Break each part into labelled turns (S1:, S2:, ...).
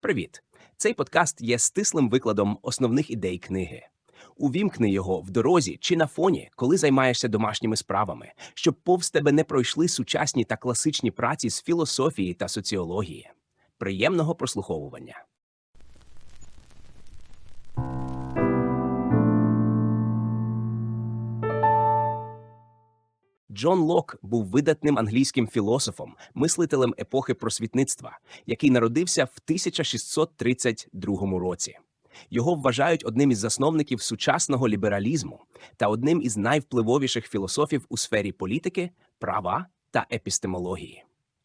S1: Привіт! Цей подкаст є стислим викладом основних ідей книги. Увімкни його в дорозі чи на фоні, коли займаєшся домашніми справами, щоб повз тебе не пройшли сучасні та класичні праці з філософії та соціології. Приємного прослуховування. Джон Лок був видатним англійським філософом, мислителем епохи просвітництва, який народився в 1632 році. Його вважають одним із засновників сучасного лібералізму та одним із найвпливовіших філософів у сфері політики, права та епістемології.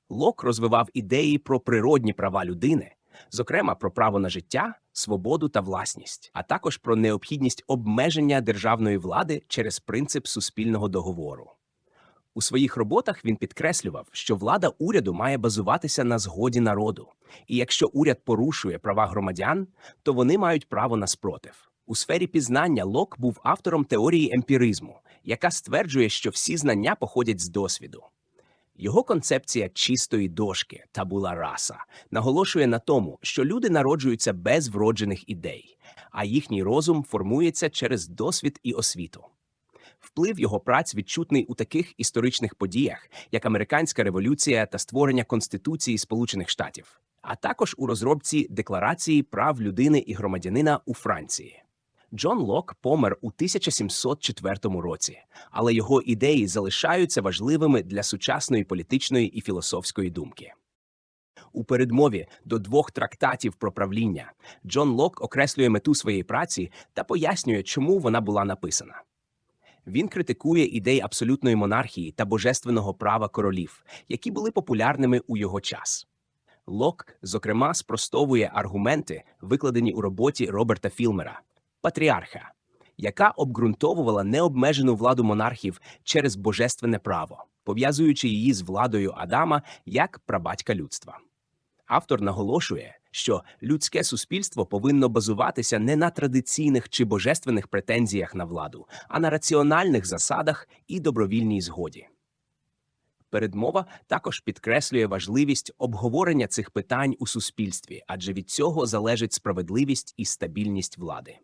S1: Лок розвивав ідеї про природні права людини, зокрема про право на життя, свободу та власність, а також про необхідність обмеження державної влади через принцип суспільного договору. У своїх роботах він підкреслював, що влада уряду має базуватися на згоді народу, і якщо уряд порушує права громадян, то вони мають право на спротив. У сфері пізнання Лок був автором теорії емпіризму, яка стверджує, що всі знання походять з досвіду. Його концепція чистої дошки табула раса наголошує на тому, що люди народжуються без вроджених ідей, а їхній розум формується через досвід і освіту. Вплив його праць відчутний у таких історичних подіях, як американська революція та створення Конституції Сполучених Штатів, а також у розробці Декларації прав людини і громадянина у Франції. Джон Лок помер у 1704 році, але його ідеї залишаються важливими для сучасної політичної і філософської думки. У передмові до двох трактатів про правління Джон Лок окреслює мету своєї праці та пояснює, чому вона була написана. Він критикує ідеї абсолютної монархії та божественного права королів, які були популярними у його час. Лок, зокрема, спростовує аргументи, викладені у роботі Роберта Філмера Патріарха, яка обґрунтовувала необмежену владу монархів через божественне право, пов'язуючи її з владою Адама як прабатька людства. Автор наголошує, що людське суспільство повинно базуватися не на традиційних чи божественних претензіях на владу, а на раціональних засадах і добровільній згоді. Передмова також підкреслює важливість обговорення цих питань у суспільстві, адже від цього залежить справедливість і стабільність влади.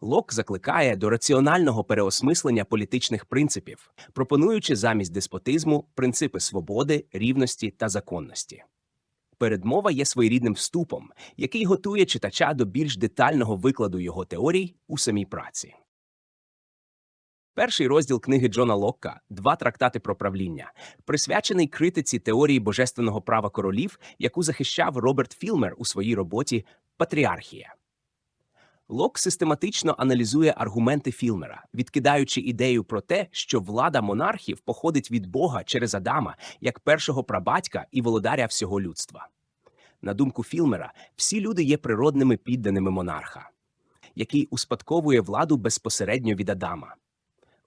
S1: Лок закликає до раціонального переосмислення політичних принципів, пропонуючи замість деспотизму принципи свободи, рівності та законності. Передмова є своєрідним вступом, який готує читача до більш детального викладу його теорій у самій праці. Перший розділ книги Джона Локка Два трактати про правління, присвячений критиці теорії божественного права королів, яку захищав Роберт Філмер у своїй роботі Патріархія. Лок систематично аналізує аргументи Філмера, відкидаючи ідею про те, що влада монархів походить від Бога через Адама як першого прабатька і володаря всього людства. На думку Філмера, всі люди є природними підданими монарха, який успадковує владу безпосередньо від Адама.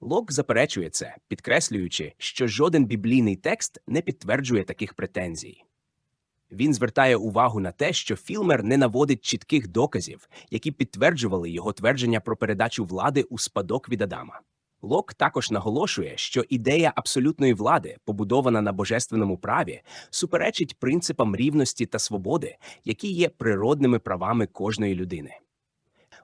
S1: Лок заперечує це, підкреслюючи, що жоден біблійний текст не підтверджує таких претензій. Він звертає увагу на те, що Філмер не наводить чітких доказів, які підтверджували його твердження про передачу влади у спадок від Адама. Лок також наголошує, що ідея абсолютної влади, побудована на божественному праві, суперечить принципам рівності та свободи, які є природними правами кожної людини.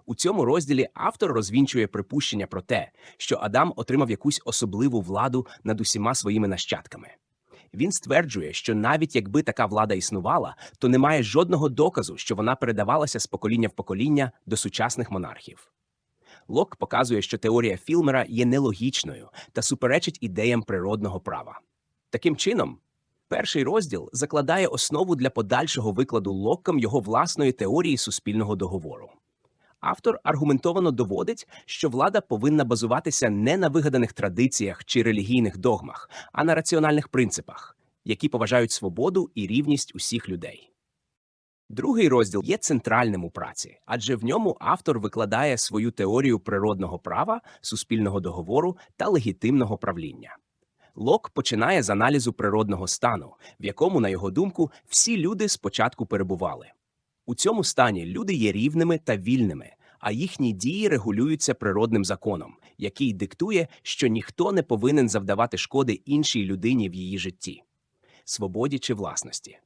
S1: У цьому розділі автор розвінчує припущення про те, що Адам отримав якусь особливу владу над усіма своїми нащадками. Він стверджує, що навіть якби така влада існувала, то немає жодного доказу, що вона передавалася з покоління в покоління до сучасних монархів. Лок показує, що теорія Філмера є нелогічною та суперечить ідеям природного права. Таким чином, перший розділ закладає основу для подальшого викладу Локком його власної теорії суспільного договору. Автор аргументовано доводить, що влада повинна базуватися не на вигаданих традиціях чи релігійних догмах, а на раціональних принципах, які поважають свободу і рівність усіх людей. Другий розділ є центральним у праці, адже в ньому автор викладає свою теорію природного права, суспільного договору та легітимного правління. Лок починає з аналізу природного стану, в якому, на його думку, всі люди спочатку перебували. У цьому стані люди є рівними та вільними, а їхні дії регулюються природним законом, який диктує, що ніхто не повинен завдавати шкоди іншій людині в її житті, свободі чи власності.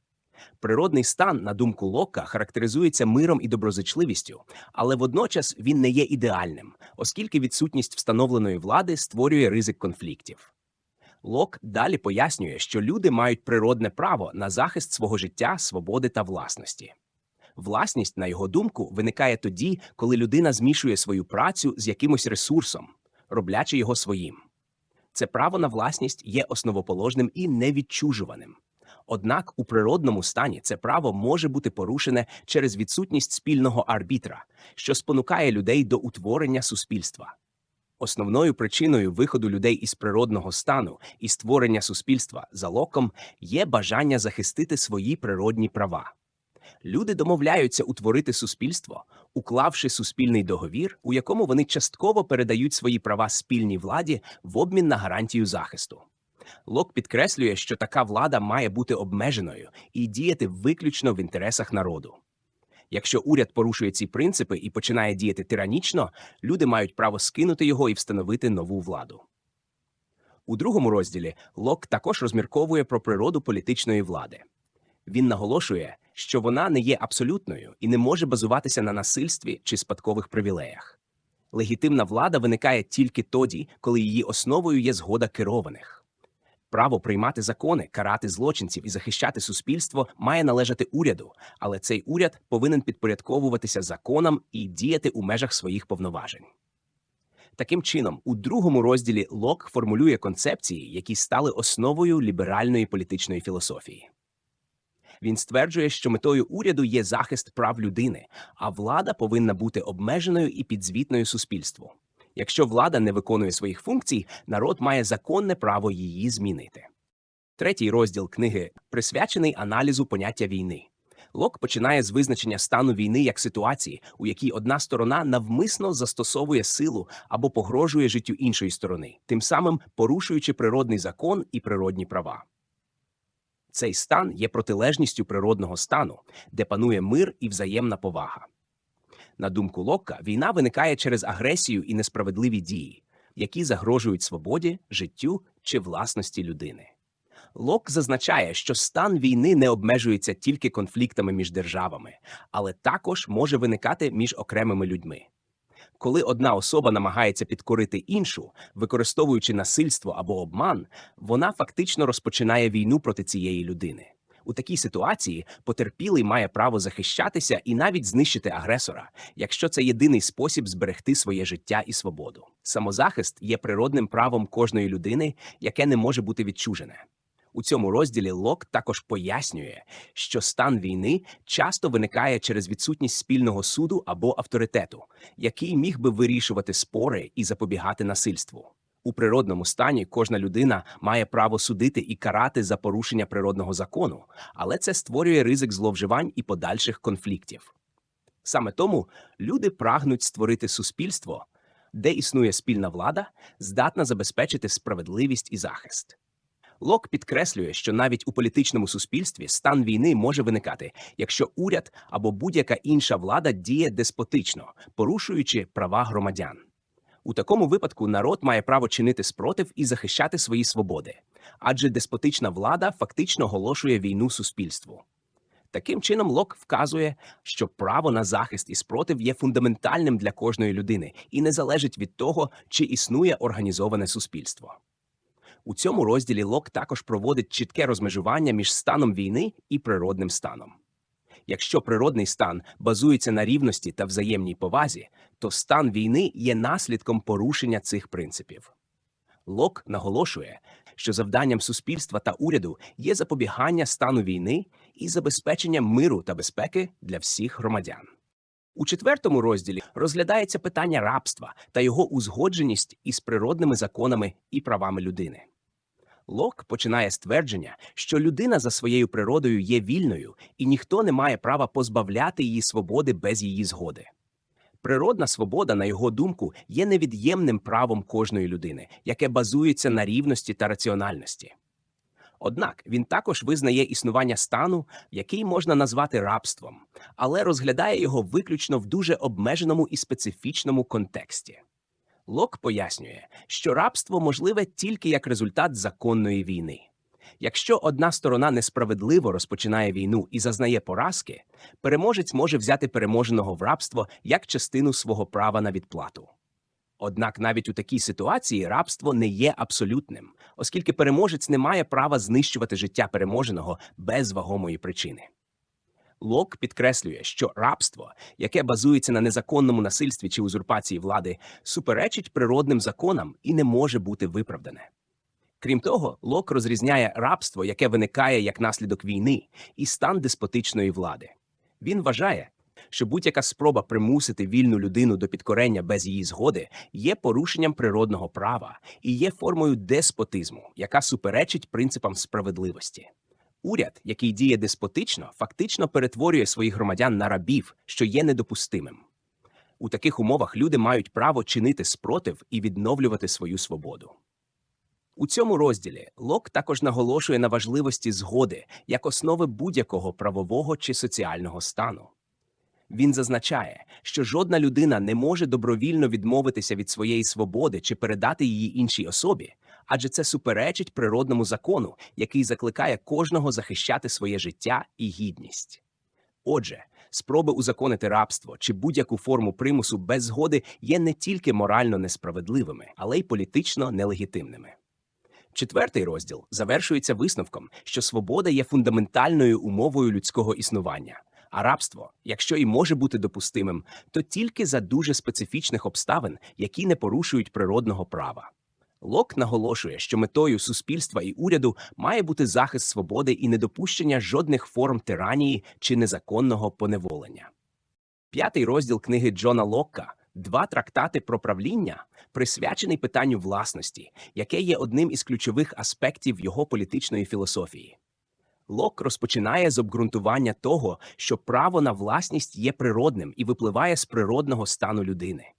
S1: Природний стан, на думку Локка, характеризується миром і доброзичливістю, але водночас він не є ідеальним, оскільки відсутність встановленої влади створює ризик конфліктів. Лок далі пояснює, що люди мають природне право на захист свого життя, свободи та власності. Власність, на його думку, виникає тоді, коли людина змішує свою працю з якимось ресурсом, роблячи його своїм. Це право на власність є основоположним і невідчужуваним. Однак у природному стані це право може бути порушене через відсутність спільного арбітра, що спонукає людей до утворення суспільства. Основною причиною виходу людей із природного стану і створення суспільства за локом є бажання захистити свої природні права. Люди домовляються утворити суспільство, уклавши суспільний договір, у якому вони частково передають свої права спільній владі в обмін на гарантію захисту. Лок підкреслює, що така влада має бути обмеженою і діяти виключно в інтересах народу. Якщо уряд порушує ці принципи і починає діяти тиранічно, люди мають право скинути його і встановити нову владу. У другому розділі Лок також розмірковує про природу політичної влади. Він наголошує, що вона не є абсолютною і не може базуватися на насильстві чи спадкових привілеях. Легітимна влада виникає тільки тоді, коли її основою є згода керованих. Право приймати закони, карати злочинців і захищати суспільство має належати уряду, але цей уряд повинен підпорядковуватися законам і діяти у межах своїх повноважень. Таким чином, у другому розділі Лок формулює концепції, які стали основою ліберальної політичної філософії. Він стверджує, що метою уряду є захист прав людини, а влада повинна бути обмеженою і підзвітною суспільству. Якщо влада не виконує своїх функцій, народ має законне право її змінити. Третій розділ книги присвячений аналізу поняття війни. Лок починає з визначення стану війни як ситуації, у якій одна сторона навмисно застосовує силу або погрожує життю іншої сторони, тим самим порушуючи природний закон і природні права. Цей стан є протилежністю природного стану, де панує мир і взаємна повага. На думку Локка, війна виникає через агресію і несправедливі дії, які загрожують свободі, життю чи власності людини. Лок зазначає, що стан війни не обмежується тільки конфліктами між державами, але також може виникати між окремими людьми. Коли одна особа намагається підкорити іншу, використовуючи насильство або обман, вона фактично розпочинає війну проти цієї людини. У такій ситуації потерпілий має право захищатися і навіть знищити агресора, якщо це єдиний спосіб зберегти своє життя і свободу. Самозахист є природним правом кожної людини, яке не може бути відчужене. У цьому розділі Лок також пояснює, що стан війни часто виникає через відсутність спільного суду або авторитету, який міг би вирішувати спори і запобігати насильству. У природному стані кожна людина має право судити і карати за порушення природного закону, але це створює ризик зловживань і подальших конфліктів. Саме тому люди прагнуть створити суспільство, де існує спільна влада, здатна забезпечити справедливість і захист. Лок підкреслює, що навіть у політичному суспільстві стан війни може виникати, якщо уряд або будь-яка інша влада діє деспотично, порушуючи права громадян. У такому випадку народ має право чинити спротив і захищати свої свободи, адже деспотична влада фактично оголошує війну суспільству. Таким чином, Лок вказує, що право на захист і спротив є фундаментальним для кожної людини і не залежить від того, чи існує організоване суспільство. У цьому розділі Лок також проводить чітке розмежування між станом війни і природним станом. Якщо природний стан базується на рівності та взаємній повазі, то стан війни є наслідком порушення цих принципів. Лок наголошує, що завданням суспільства та уряду є запобігання стану війни і забезпечення миру та безпеки для всіх громадян. У четвертому розділі розглядається питання рабства та його узгодженість із природними законами і правами людини. Лок починає з твердження, що людина за своєю природою є вільною, і ніхто не має права позбавляти її свободи без її згоди. Природна свобода, на його думку, є невід'ємним правом кожної людини, яке базується на рівності та раціональності. Однак він також визнає існування стану, який можна назвати рабством, але розглядає його виключно в дуже обмеженому і специфічному контексті. Лок пояснює, що рабство можливе тільки як результат законної війни. Якщо одна сторона несправедливо розпочинає війну і зазнає поразки, переможець може взяти переможеного в рабство як частину свого права на відплату. Однак навіть у такій ситуації рабство не є абсолютним, оскільки переможець не має права знищувати життя переможеного без вагомої причини. Лок підкреслює, що рабство, яке базується на незаконному насильстві чи узурпації влади, суперечить природним законам і не може бути виправдане. Крім того, Лок розрізняє рабство, яке виникає як наслідок війни, і стан деспотичної влади. Він вважає, що будь-яка спроба примусити вільну людину до підкорення без її згоди є порушенням природного права і є формою деспотизму, яка суперечить принципам справедливості. Уряд, який діє деспотично, фактично перетворює своїх громадян на рабів, що є недопустимим. У таких умовах люди мають право чинити спротив і відновлювати свою свободу. У цьому розділі Лок також наголошує на важливості згоди як основи будь-якого правового чи соціального стану. Він зазначає, що жодна людина не може добровільно відмовитися від своєї свободи чи передати її іншій особі, адже це суперечить природному закону, який закликає кожного захищати своє життя і гідність. Отже, спроби узаконити рабство чи будь-яку форму примусу без згоди є не тільки морально несправедливими, але й політично нелегітимними. Четвертий розділ завершується висновком, що свобода є фундаментальною умовою людського існування, а рабство, якщо і може бути допустимим, то тільки за дуже специфічних обставин, які не порушують природного права. Лок наголошує, що метою суспільства і уряду має бути захист свободи і недопущення жодних форм тиранії чи незаконного поневолення. П'ятий розділ книги Джона Локка Два трактати про правління присвячений питанню власності, яке є одним із ключових аспектів його політичної філософії. Лок розпочинає з обґрунтування того, що право на власність є природним і випливає з природного стану людини.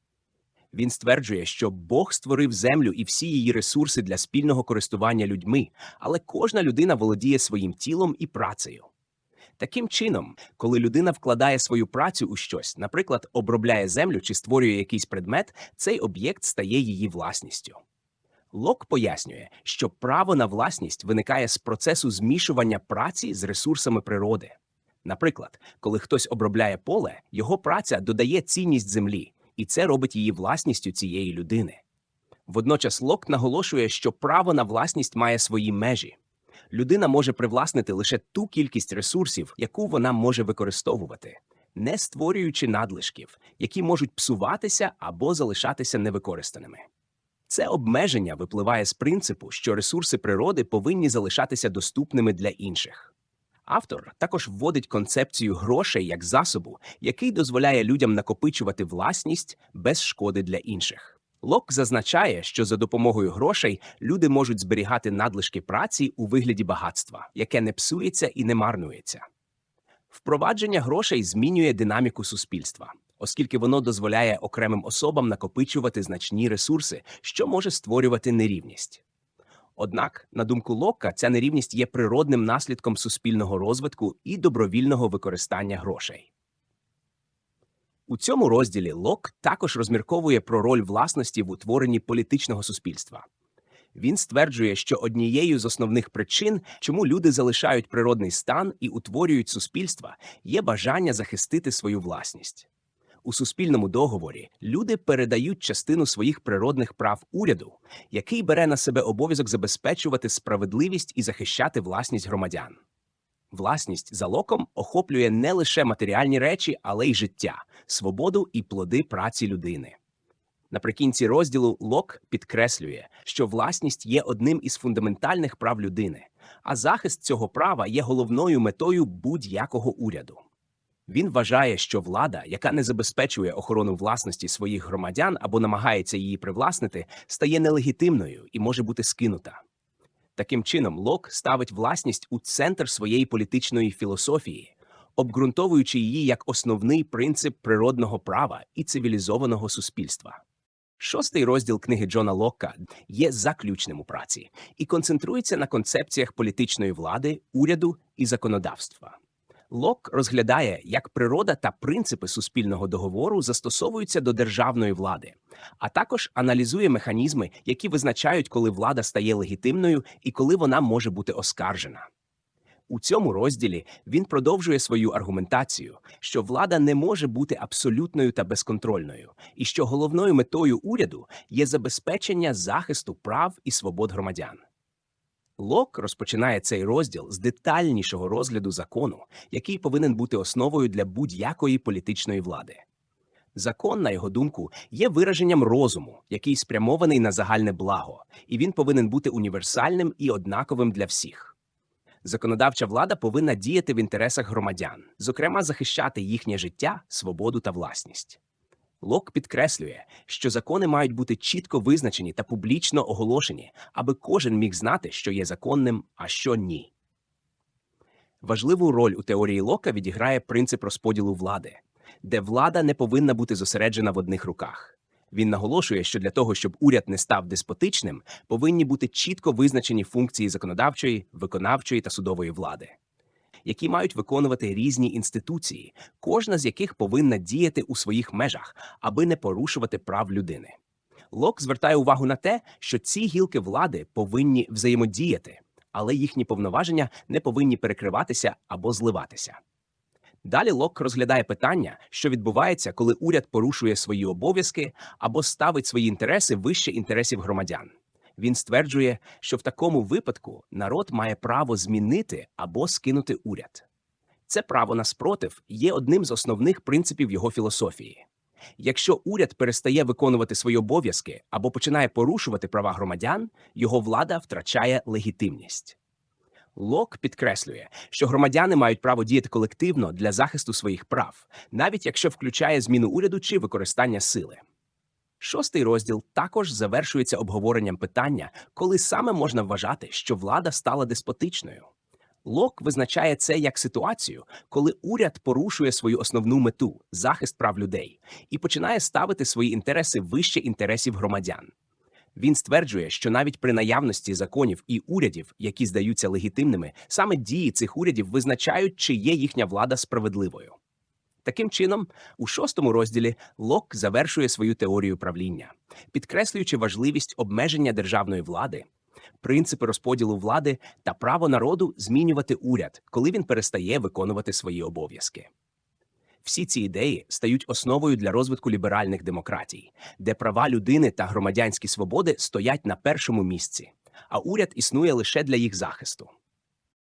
S1: Він стверджує, що Бог створив землю і всі її ресурси для спільного користування людьми, але кожна людина володіє своїм тілом і працею. Таким чином, коли людина вкладає свою працю у щось, наприклад, обробляє землю чи створює якийсь предмет, цей об'єкт стає її власністю. Лок пояснює, що право на власність виникає з процесу змішування праці з ресурсами природи. Наприклад, коли хтось обробляє поле, його праця додає цінність землі, і це робить її власністю цієї людини. Водночас Лок наголошує, що право на власність має свої межі. Людина може привласнити лише ту кількість ресурсів, яку вона може використовувати, не створюючи надлишків, які можуть псуватися або залишатися невикористаними. Це обмеження випливає з принципу, що ресурси природи повинні залишатися доступними для інших. Автор також вводить концепцію грошей як засобу, який дозволяє людям накопичувати власність без шкоди для інших. Лок зазначає, що за допомогою грошей люди можуть зберігати надлишки праці у вигляді багатства, яке не псується і не марнується. Впровадження грошей змінює динаміку суспільства, оскільки воно дозволяє окремим особам накопичувати значні ресурси, що може створювати нерівність. Однак, на думку Локка, ця нерівність є природним наслідком суспільного розвитку і добровільного використання грошей. У цьому розділі Лок також розмірковує про роль власності в утворенні політичного суспільства. Він стверджує, що однією з основних причин, чому люди залишають природний стан і утворюють суспільства, є бажання захистити свою власність. У суспільному договорі люди передають частину своїх природних прав уряду, який бере на себе обов'язок забезпечувати справедливість і захищати власність громадян. Власність за локом охоплює не лише матеріальні речі, але й життя, свободу і плоди праці людини. Наприкінці розділу Лок підкреслює, що власність є одним із фундаментальних прав людини, а захист цього права є головною метою будь-якого уряду. Він вважає, що влада, яка не забезпечує охорону власності своїх громадян або намагається її привласнити, стає нелегітимною і може бути скинута. Таким чином, Лок ставить власність у центр своєї політичної філософії, обґрунтовуючи її як основний принцип природного права і цивілізованого суспільства. Шостий розділ книги Джона Локка є заключним у праці і концентрується на концепціях політичної влади, уряду і законодавства. Лок розглядає, як природа та принципи суспільного договору застосовуються до державної влади, а також аналізує механізми, які визначають, коли влада стає легітимною і коли вона може бути оскаржена. У цьому розділі він продовжує свою аргументацію, що влада не може бути абсолютною та безконтрольною, і що головною метою уряду є забезпечення захисту прав і свобод громадян. Лок розпочинає цей розділ з детальнішого розгляду закону, який повинен бути основою для будь-якої політичної влади. Закон, на його думку, є вираженням розуму, який спрямований на загальне благо, і він повинен бути універсальним і однаковим для всіх. Законодавча влада повинна діяти в інтересах громадян, зокрема захищати їхнє життя, свободу та власність. Лок підкреслює, що закони мають бути чітко визначені та публічно оголошені, аби кожен міг знати, що є законним, а що ні. Важливу роль у теорії Лока відіграє принцип розподілу влади, де влада не повинна бути зосереджена в одних руках. Він наголошує, що для того, щоб уряд не став деспотичним, повинні бути чітко визначені функції законодавчої, виконавчої та судової влади, які мають виконувати різні інституції, кожна з яких повинна діяти у своїх межах, аби не порушувати прав людини. Лок звертає увагу на те, що ці гілки влади повинні взаємодіяти, але їхні повноваження не повинні перекриватися або зливатися. Далі Лок розглядає питання, що відбувається, коли уряд порушує свої обов'язки або ставить свої інтереси вище інтересів громадян. Він стверджує, що в такому випадку народ має право змінити або скинути уряд. Це право на спротив є одним з основних принципів його філософії. Якщо уряд перестає виконувати свої обов'язки або починає порушувати права громадян, його влада втрачає легітимність. Лок підкреслює, що громадяни мають право діяти колективно для захисту своїх прав, навіть якщо включає зміну уряду чи використання сили. Шостий розділ також завершується обговоренням питання, коли саме можна вважати, що влада стала деспотичною. Лок визначає це як ситуацію, коли уряд порушує свою основну мету захист прав людей і починає ставити свої інтереси вище інтересів громадян. Він стверджує, що навіть при наявності законів і урядів, які здаються легітимними, саме дії цих урядів визначають, чи є їхня влада справедливою. Таким чином, у шостому розділі Лок завершує свою теорію правління, підкреслюючи важливість обмеження державної влади, принципи розподілу влади та право народу змінювати уряд, коли він перестає виконувати свої обов'язки. Всі ці ідеї стають основою для розвитку ліберальних демократій, де права людини та громадянські свободи стоять на першому місці, а уряд існує лише для їх захисту.